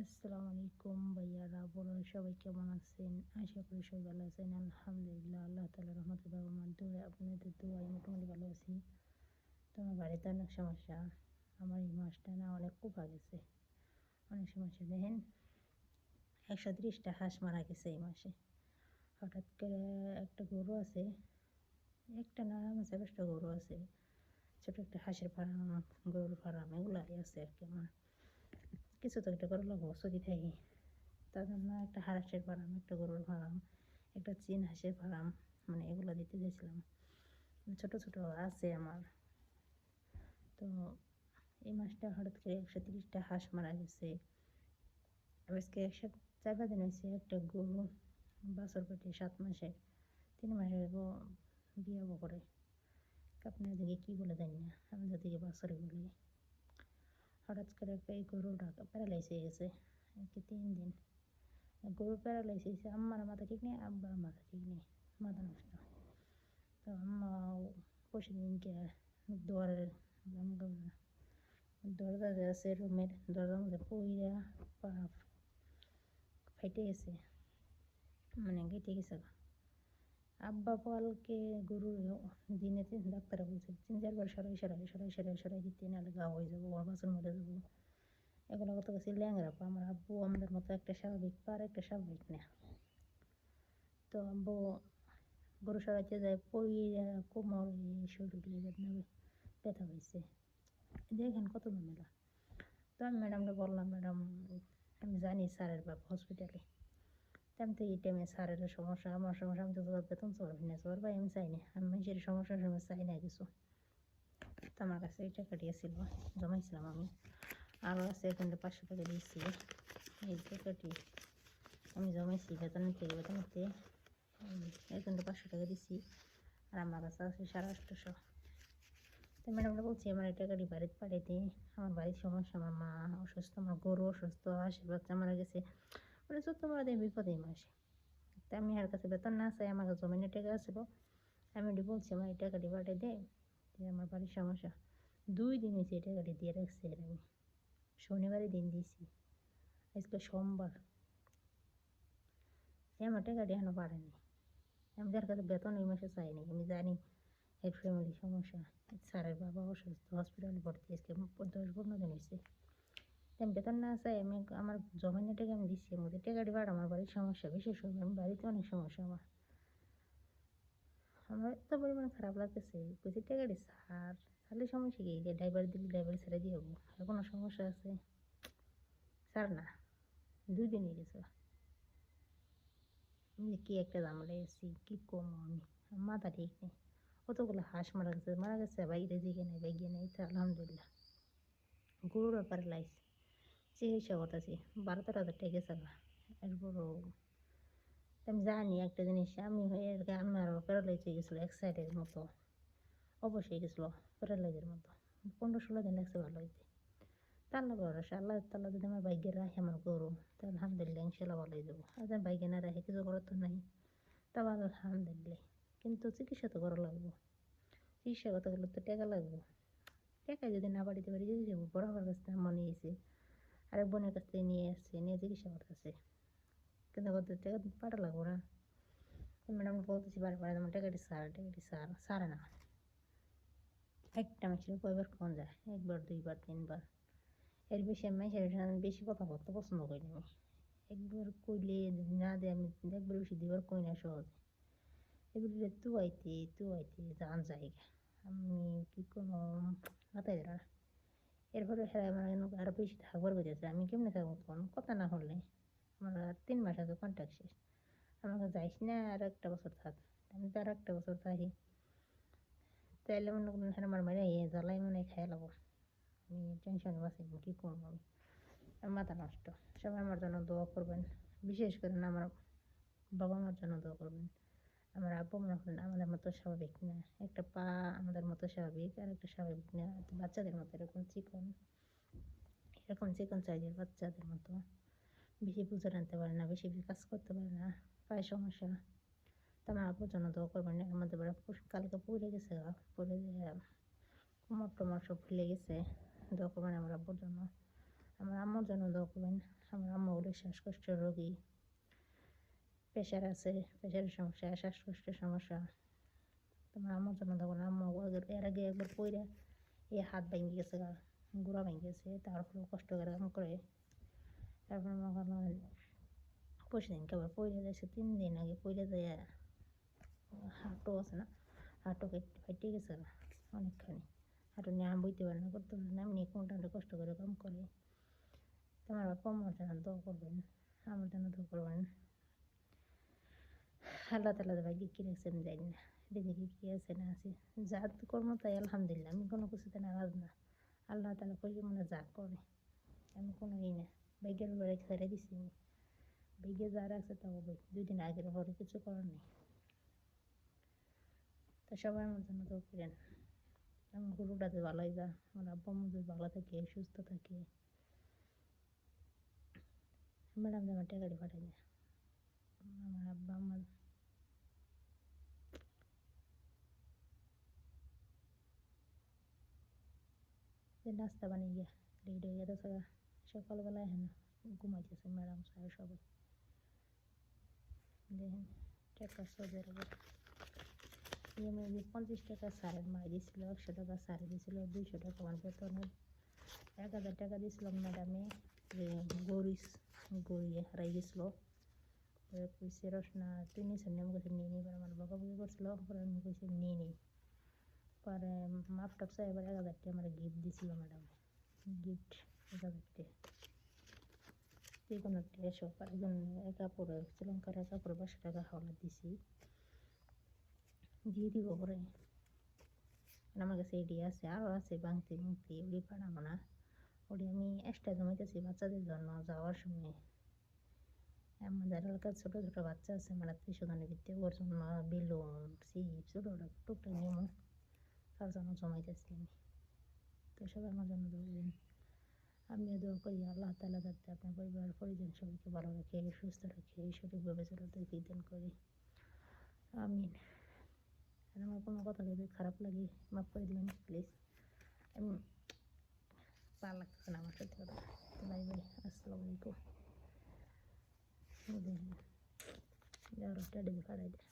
আসসালামু আলাইকুম ভাইয়ারা বড় সবাই কেমন আছেন? আশা করি সবাই ভালো আছেন। আলহামদুলিল্লাহ, আল্লাহ তালা রহমতে বাবা মার দোয়া আপনাদের দোয়াই মোটামুটি ভালো আছি। তোমার বাড়িতে অনেক সমস্যা। আমার এই মাসটা না অনেক কুপা গেছে। অনেক সমস্যা। দেখেন, একশো তিরিশটা হাঁস মারা গেছে এই মাসে। হঠাৎ করে একটা গরু আছে, একটা না আমার চারটা গরু আছে। ছোটো একটা হাঁসের ফার্ম, গরুর ফার্ম এগুলাই আছে আর কি আমার। কিছু তো একটা করে লাগবো চকি থাকি। তার জন্য একটা হাঁসের ফার্ম, একটা গরুর ফার্ম, একটা চীন হাঁসের ফার্ম মানে এগুলো দিতে গেছিলাম। ছোটো ছোটো আছে আমার। তো এই মাসটা হঠাৎ করে একশো তিরিশটা হাঁস মারা গেছে। আজকে একশো চার পাঁচ দিন হয়েছে একটা গরু বাছর পেটে সাত মাসে, তিন মাসের বিয়ে করে। আপনার দিকে কী বলে দেন না। আমাদের দিকে বাছরে বলি। হঠাৎ করে একটা এই গরুটা প্যারালাইস হয়ে গেছে কি তিন দিন গরু প্যারালাইস হয়েছে আম্মার মাথা ঠিক নেই আব্বার মাথা ঠিক নেই মাথা নষ্ট তো আম্মা পরশু দিনকে দোয়ারের দরজা যে আছে রুমের দরজার মধ্যে পইরা পা ফাইটে গেছে মানে কেটে গেছে আব্বা পালকে গরু দিনে তিন ডাক্তার বলছে, তিন চারবার সরাই সরাই সরাই সরাই সরাই দিতে নাহলে গা হয়ে যাব ওর বাসন মরে যাব। এগুলো কত কাছে ল্যাংরা পা আমার আব্বু আমাদের মতো একটা স্বাভাবিক পা আর একটা স্বাভাবিক না। তো আব্বু গরু সরাইতে যায়, পইরা, কোমর শরীর বেদনা ব্যথা হয়েছে দেখেন কত ঝামেলা। তো আমি ম্যাডামকে বললাম, ম্যাডাম, আমি জানি স্যারের বাপ হসপিটালে আমি তো এই টাইমে স্যারের সমস্যা, আমার সমস্যা, আমি তো বেতন চলবি না চলবে আমি চাই না। আমি মানুষের সমস্যার সময় চাই না কিছু। তো আমার কাছে এই টাকাটি ছিল, জমাইছিলাম আমি। আরও আছে এখানে পাঁচশো টাকা দিয়েছি। এই টাকাটি আমি জমাইছি বেতন নিতে বেতন নিতে। এখানে পাঁচশো টাকা দিচ্ছি আর আমার কাছে আছে সাড়ে আটশোশো তো ম্যাডামরা বলছি, আমার এই টাকাটি বাড়িতে পাঠাইতে। আমার বাড়ির সমস্যা, আমার মা অসুস্থ, আমার গরু অসুস্থ বাচ্চা মারা গেছে। মানে সত্য মারা দেয় বিপদে মাসে তা আমি আর কাছে বেতন না চাই আমার কাছে জমিনের টাকা আসছিল আমি ওটি বলছি আমার এই টাকাটি পাঠিয়ে দে আমার বাড়ির সমস্যা দুই দিন হয়েছে এই টাকাটি দিয়ে রাখছি আর আমি শনিবারে দিন দিয়েছি আজকে সোমবার আমার টাকাটি এখনও পারেনি আমি যার কাছে বেতন এই মাসে চাইনি আমি জানি এর ফ্যামিলি সমস্যা স্যারের বাবা অসুস্থ হসপিটালে ভর্তি আজকে দশ পনেরো দিন হয়েছে আমি বেতন না চাই, আমি আমার জমানো টাকা আমি দিচ্ছি, এর মধ্যে টাকাটি বাড় আমার বাড়ির সমস্যা বিশেষ করে আমি বাড়িতে অনেক সমস্যা আমার। আমার এত পরিমাণ খারাপ লাগতেছে বুঝি টাকাটি সার তাহলে সমস্যা কি? যে ড্রাইভার দিলে ড্রাইভার ছেড়ে দিয়ে হব? আর কোনো সমস্যা আছে? স্যার না, দুই দিন হয়ে গেছে। আমি কি একটা জামলে এসেছি কী কম আমি? মাথা ঠিক নেই। কতগুলো হাঁস মারা গেছে মারা গেছে, বাইরে দিকে নেই বাইকে নেই আলহামদুলিল্লাহ। গরুর ব্যাপারে লাইস চিকিৎসা করতেছি বারো তেরো হাজার টাকা গেছে এরপর আমি জানি একটা জিনিস আমি হয়ে আমার প্যারালাইজ হয়ে গেছিল এক সাইডের মতো অবশ্যই গেছিল প্যারালাইজের মতো পনেরো ষোলো দিন লাগছে ভালো হইতে তাল্লা ভরসা আল্লাহ তাল্লাহ যদি আমার বাইকে রাখে আমার গরু তো আলহামদুলিল্লাহ ইনশাল্লাহ ভালো হয়ে যাব আর বাইকে না রাখে কিছু করার তো নাই তা ভালো আলহামদুলিল্লাহ কিন্তু চিকিৎসা তো করা লাগবো চিকিৎসা করতে গেলে তো টাকা লাগবো টাকা যদি না বাড়িতে পারি যদি যাব বড় আমার কাছ মনে এসে আরেক বোনের কাছ থেকে নিয়ে আসছে নিয়ে চিকিৎসা করতেছে কিন্তু কত টাকা পাঠা লাগবো না। ম্যাডাম বলতেছি বারবার আমার টাকাটি সার টাকাটি সার, সারে না। একটা মাসের কয়বার কখন যায়? একবার, দুইবার, তিনবার। এর বেশি আমি মাসের বেশি কথা বলতে পছন্দ করি না একবার কইলে না দে আমি একবার বেশি দুবার কই না সহজে। এগুলো তু আইতে তু আইতে জান জায়গা। আমি কি কোনো মাথায় ধরে না। এরপরে হ্যাঁ আমার আরও বেশি থাকবার বেঁচেছে আমি কেমনে থাকব কোন কথা না হলে আমার আর তিন মাস আছে কন্ট্যাক্ট শেষ। আমাকে যাইস না, আর একটা বছর থাক। আমি তো আর একটা বছর থাকি। তাইলে মনে করেন হ্যাঁ আমার মারে এ জ্বালাই মনে খাই লাগবো আমি টেনশনে বাঁচি কী করব আমি? মাথা নষ্ট। সবাই আমার জন্য দোয়া করবেন। বিশেষ করে আমার বাবা মার জন্য দোয়া করবেন। আমার আব্বু মনে করেন আমাদের মতো স্বাভাবিক না। একটা পা আমাদের মতো স্বাভাবিক আর একটা স্বাভাবিক না। বাচ্চাদের মতো এরকম চিকন। এরকম চিকন চাইজের বাচ্চাদের মতো। বেশি পুজো আনতে পারে না, বেশি কাজ করতে পারে না। পায়ে সমস্যা। তো আমার আব্বুর জন্য দোয়া করবেন না আমাদের বাড়ি কালকে পড়ে গেছে পড়ে কোমর টোমর সব ফুলে গেছে। দোয়া করবেন আমার আব্বুর জন্য। আমার আম্মুর জন্য দোয়া করবেন। আমার আম্মু হলো শ্বাসকষ্টের রোগী। প্রেশার আছে প্রেশারের সমস্যা, শ্বাসকষ্টের সমস্যা। তোমার আম্মুর জন্য করবেন আম্মু এর আগে একবার পইরা এই হাত ভেঙে গেছে গা, গোড়া ভেঙে গেছে, তারপরে কষ্ট করে কাম করে। তারপর করেন পরশু দিনকে আবার পইরা যাইছে, তিন দিন আগে পইরা যায় হাঁটু আছে না, হাঁটু ফাইটে গেছে অনেকখানি। হাঁটু নিয়ে আম বইতে পারে না করতে পারে না এমনি কোনটা কষ্ট করে কাম করে। তোমার আমার জন্য দোয়া করবেন আমার জন্য দোয়া করবেন। আল্লাহ তালা ভাগ্যে কী রাখছেন জানি না রেজেকে কী আছে না আছে যা কর্ম তাই আলহামদুলিল্লাহ আমি কোনো কিছুতে নারাজ না আল্লাহ তালা করি মনে যা করে আমি কোনো ই না ভাগ্যের উপরে ছেড়ে দিছি আমি ভাগ্যে যা তা হবে দুই দিন আগের পরে কিছু করার নেই তো সবাই আমার জন্য দোয়া করেন আমার গরুটাতে ভালো হয়ে যা আমার আব্বা যদি ভালো থাকে সুস্থ থাকে ম্যাডাম আমার টাকাটি পাঠাই দেয় আমার আব্বা আমার নাস্তা বানিয়ে গিয়া লেট হয়ে গেছে সকালবেলায় হ্যাঁ ঘুমাইতেছে ম্যাডাম স্যার সবাই। দেখেন, টাকা উপর। আমি পঞ্চাশ টাকা স্যারের মাই দিয়েছিল একশো টাকা স্যারে দিয়েছিল দুইশো টাকা আমার বেতনের এক হাজার টাকা দিয়েছিলাম ম্যাডামে গরিস গড়িয়ে হারাই গেছিল। কইছে রসনা তুই আমি কাছে নিয়ে নিই আমার বকাবকি করছিল পরে আমি কইছি নিয়ে নিই পরে টাপ চাই এবার এক হাজার আমার গিফট দিছিল ম্যাডাম গিফট এক হাজার যে কোনো একটা শখ একজন কাপড় শ্রীলঙ্কার কাপড় পাঁচশো টাকা হাওলা দিছি দিয়ে দিব পরে আমার কাছে এডি আছে আরও আছে বাংতি মুক্তি ওগুলি পাঠাবো না ওটি আমি এক্সট্রা জমাইতেছি বাচ্চাদের জন্য যাওয়ার সময় আমাদের এলাকার ছোটো ছোটো বাচ্চা আছে আমার আত্মীয় স্বজনের ভিত্তি ওর জন্য বেলুন, চিপস, ছোটো টুকটাক নিয়ম তার জন্য জমাইতেছি আমি। তো সবাই আমার জন্য দোয়া আমিও দোয়া করি, আল্লাহ তালা যাতে আপনার পরিবার, পরিজন সবাইকে ভালো রাখে, সুস্থ রাখে সঠিকভাবে চলাতে বিধান করে। আর আমার কোনো কথা যদি খারাপ লাগে, মাফ করে দিবেন প্লিজ আমি ভালো লাগতেছে না আমার সত্যি কথা আসসালামু আলাইকুম। দেখেন যাওয়ার একটা ডিম কাটাই দেয়